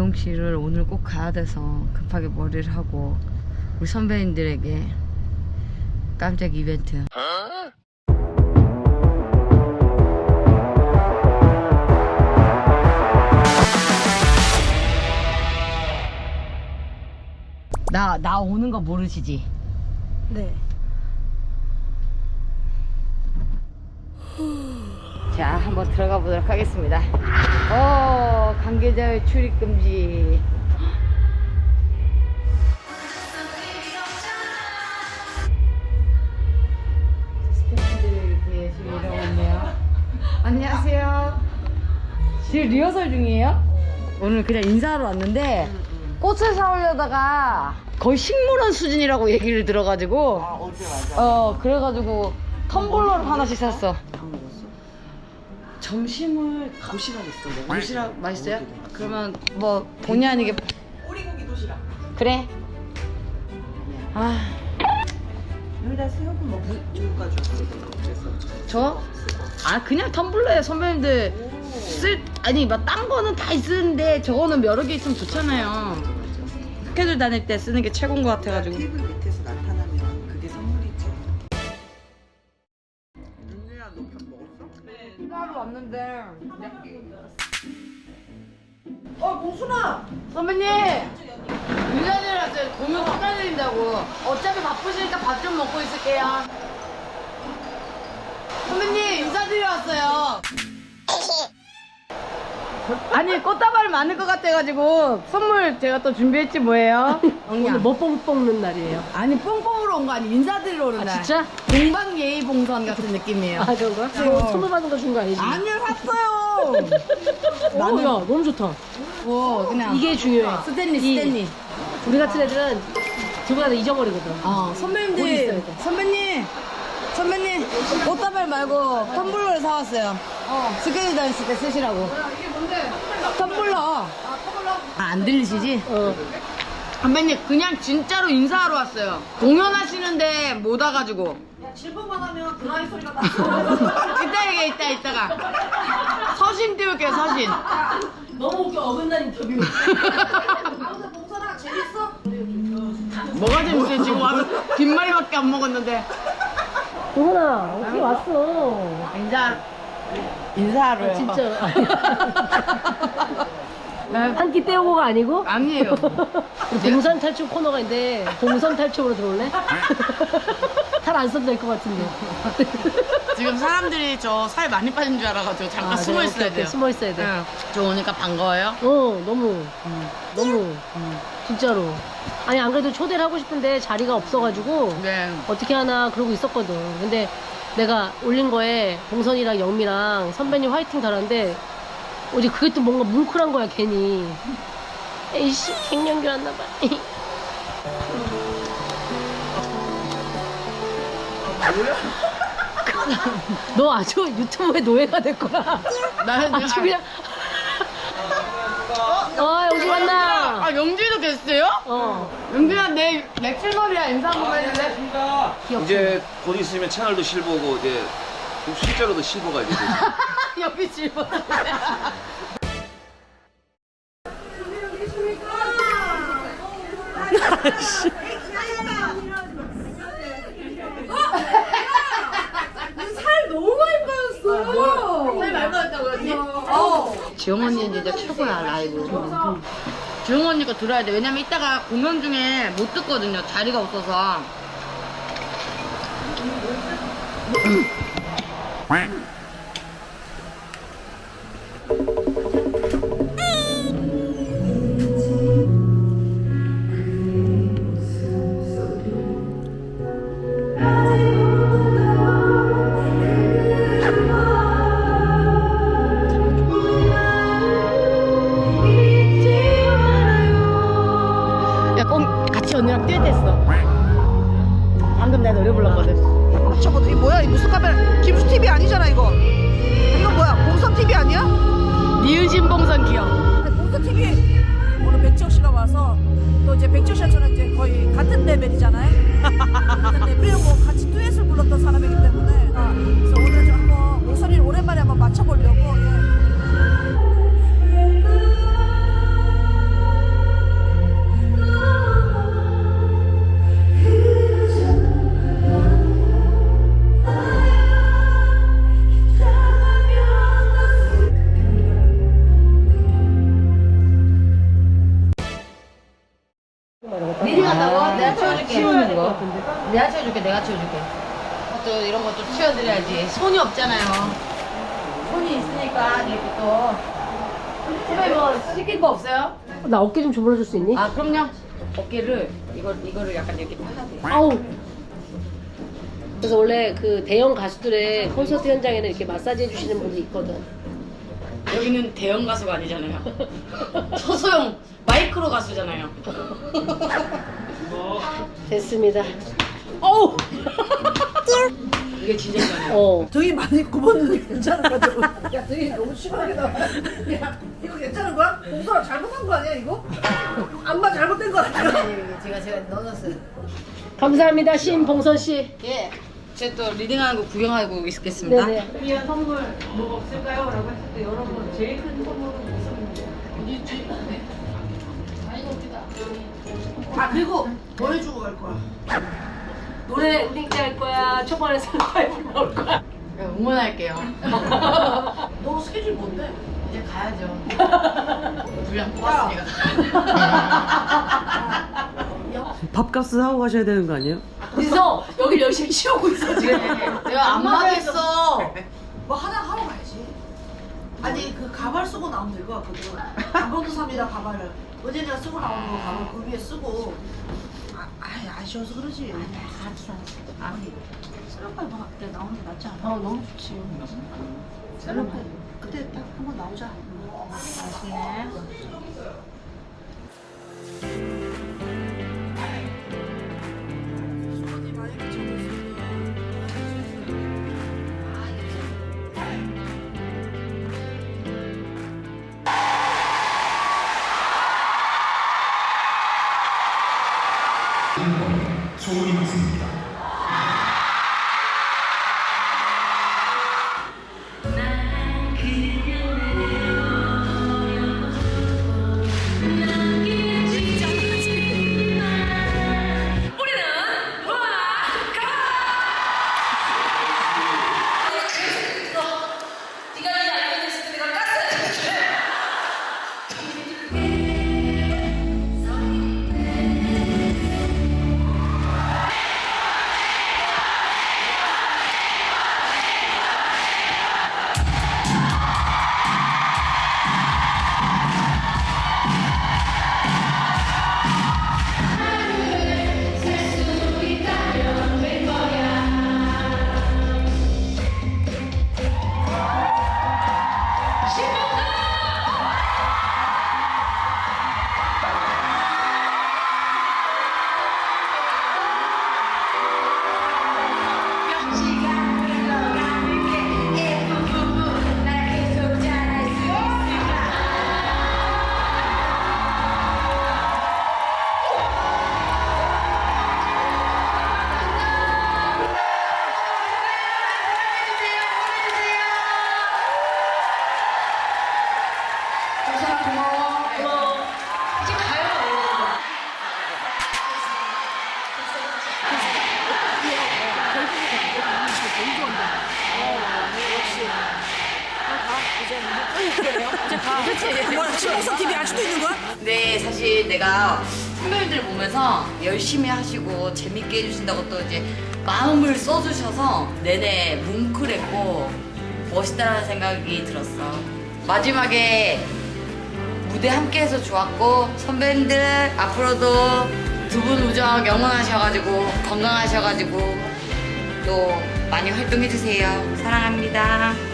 미용실을 오늘 꼭 가야 돼서 급하게 머리를 하고 우리 선배님들에게 깜짝 이벤트. 나, 나 오는 거 모르시지? 네. 자, 한번 들어가 보도록 하겠습니다. 어, 관계자의 출입 금지. 스태프분들이 이렇게 지금 일하고 있네요. 안녕하세요. 지금 리허설 중이에요? 오늘 그냥 인사하러 왔는데 꽃을 사오려다가 거의 식물원 수준이라고 얘기를 들어가지고 아, 어제 맞아. 어 그래가지고 텀블러를 하나씩 샀어. 점심을 도시락 있어. 먹을 도시락 맛있어요? 그러면 뭐 본의 아니게 오리고기 도시락. 그래. 아 여기다 새우분 먹고 줬어? 그래서 저? 아 그냥 텀블러에 선배님들 쓸 아니 막 딴 거는 다 쓰는데 저거는 여러 개 있으면 좋잖아요. 스케줄 다닐 때 쓰는 게 최고인 것 같아가지고. 테이 따로 왔는데. 어 공순아. 선배님! 인사드렸어요. 공연 축하드린다고. 어차피 바쁘시니까 밥 좀 먹고 있을게요. 선배님, 인사드리러 왔어요. 아니, 꽃다발 많을 것 같아가지고, 선물 제가 또 준비했지 뭐예요? 오늘 뭐뽕 뽑는 날이에요? 아니, 뽕뽕으로 온 거 아니, 인사드리러 오는 아, 날. 진짜? 동방예의봉선 같은 느낌이에요. 아, 그런가? 이거 선물 받은 거 준 거 아니지? 아니요, 샀어요. 오, 야, 너무 좋다. 오, 그냥. 이게 중요해. 스탠리, 이- 스탠리. 우리 같은 애들은 들고 가다 잊어버리거든. 어, 어디 선배님들, 있어야 돼? 선배님, 선배님, 꽃다발 말고 텀블러를 사왔어요. 스케줄 다녔을 때 쓰시라고. 이게 뭔데? 텀블러. 아, 텀블러? 안 들리시지? 어. 선배님, 그냥 진짜로 인사하러 왔어요. 공연하시는데 못 와가지고. 질문만 하면 드라이 소리가 나. 이따 얘기해, 이따, 이따가. 서신 띄울게요, 서신. 너무 웃겨, 어긋난 인터뷰. 재밌어? 뭐가 재밌어요? 지금 와서 뒷말이밖에 안 먹었는데. 동훈아, 어떻게 왔어? 인사, 인사하러요. 진짜. 한끼 때우고가 아니고? 아니에요. 동선 탈출 코너가 있는데 동선 탈출으로 들어올래? 탈안 써도 될 것 같은데. 지금 사람들이 저 살 많이 빠진 줄 알아가지고 잠깐 아, 숨어 그래? 있어야 오케이, 돼요. 오케이, 숨어 있어야 돼. 응. 저 오니까 반가워요. 어, 너무, 너무, 진짜로. 아니, 안 그래도 초대를 하고 싶은데 자리가 없어가지고 네. 어떻게 하나 그러고 있었거든. 근데 내가 올린 거에 봉선이랑 영미랑 선배님 화이팅 달았는데 어제 그게 또 뭔가 뭉클한 거야, 괜히. 에이씨, 갱년기 왔나봐. 너 아주 유튜브에 노예가 될 거야. 나는 아주 그냥. 어, 영지 만나. 아 영진이도 게스트요? 어. 영진아 내 렉칠머리야 인사 한번 해줄래? 이제 곧 있으면 채널도 실보고 이제 실제로도 실보가 이제 되죠. 여기 질문. 살 너무 많이 빠졌어. 살 말고 했다고 언니? 어. 지영 언니 진짜 최고야 라이브. 지영 언니 거 들어야 돼. 왜냐면 이따가 공연 중에 못 듣거든요. 자리가 없어서. 치워드려야지. 손이 없잖아요. 손이 있으니까 이렇게 또. 선배님 뭐 시킨 거 없어요? 나 어깨 좀 주물러줄 수 있니? 아 그럼요. 어깨를 이거 이거를 약간 이렇게 펴야 돼. 아우. 그래서 원래 그 대형 가수들의 콘서트 현장에는 이렇게 마사지 해주시는 분이 있거든. 여기는 대형 가수가 아니잖아요. 소소형 마이크로 가수잖아요. 됐습니다. 어우! 이게 진정이잖아요. 어. 등이 많이 굽었는데 괜찮은 거죠? 야 등이 너무 심하게 나와 야 이거 괜찮은 거야? 봉선아 잘못한 거 아니야 이거? 안마 잘못된 거 아니야? 제가 제가 넣어놨어요. 감사합니다, 신봉선 씨. 예. 제가 또 리딩하는 거 구경하고 있겠습니다. 네네. 위한 선물 뭐 없을까요? 라고 했을 때 여러분 제일 큰 선물은 있었는데. 아 그리고 뭐 해주고 갈 거야? 노래 엔딩 때 할 거야? 초반에 슬라이브 나올 거야? 응원할게요. 너 스케줄 뭔데? 이제 가야죠. 분량 뽑았으니까. 밥값은 하고 가셔야 되는 거 아니에요? 그래서 여기 열심히 치우고 있어, 지금. 내가 안 망했어. 뭐 하나 하고 가야지 아니 그 가발 쓰고 나오면 될것 같거든 안봉도 삽니다 가발을 어제 내가 쓰고 나온 거 가발 그 위에 쓰고 아, 아이 아쉬워서 그러지 알았어 알았어 아니 슬럼파이 봐 그때 나오는 게 낫지 않아? 어, 너무 좋지. 슬럼파이 그때 딱 한 번 나오자 소문이 났습니다. Oh, 뭐야 신봉선 아직도 있는 거야? 네, 사실 내가 선배님들 보면서 열심히 하시고 재밌게 해주신다고 또 이제 마음을 써주셔서 내내 뭉클했고 멋있다는 생각이 들었어. 마지막에 무대 함께해서 좋았고 선배님들 앞으로도 두분 우정 영원하셔가지고 건강하셔가지고 또 많이 활동해주세요. 사랑합니다.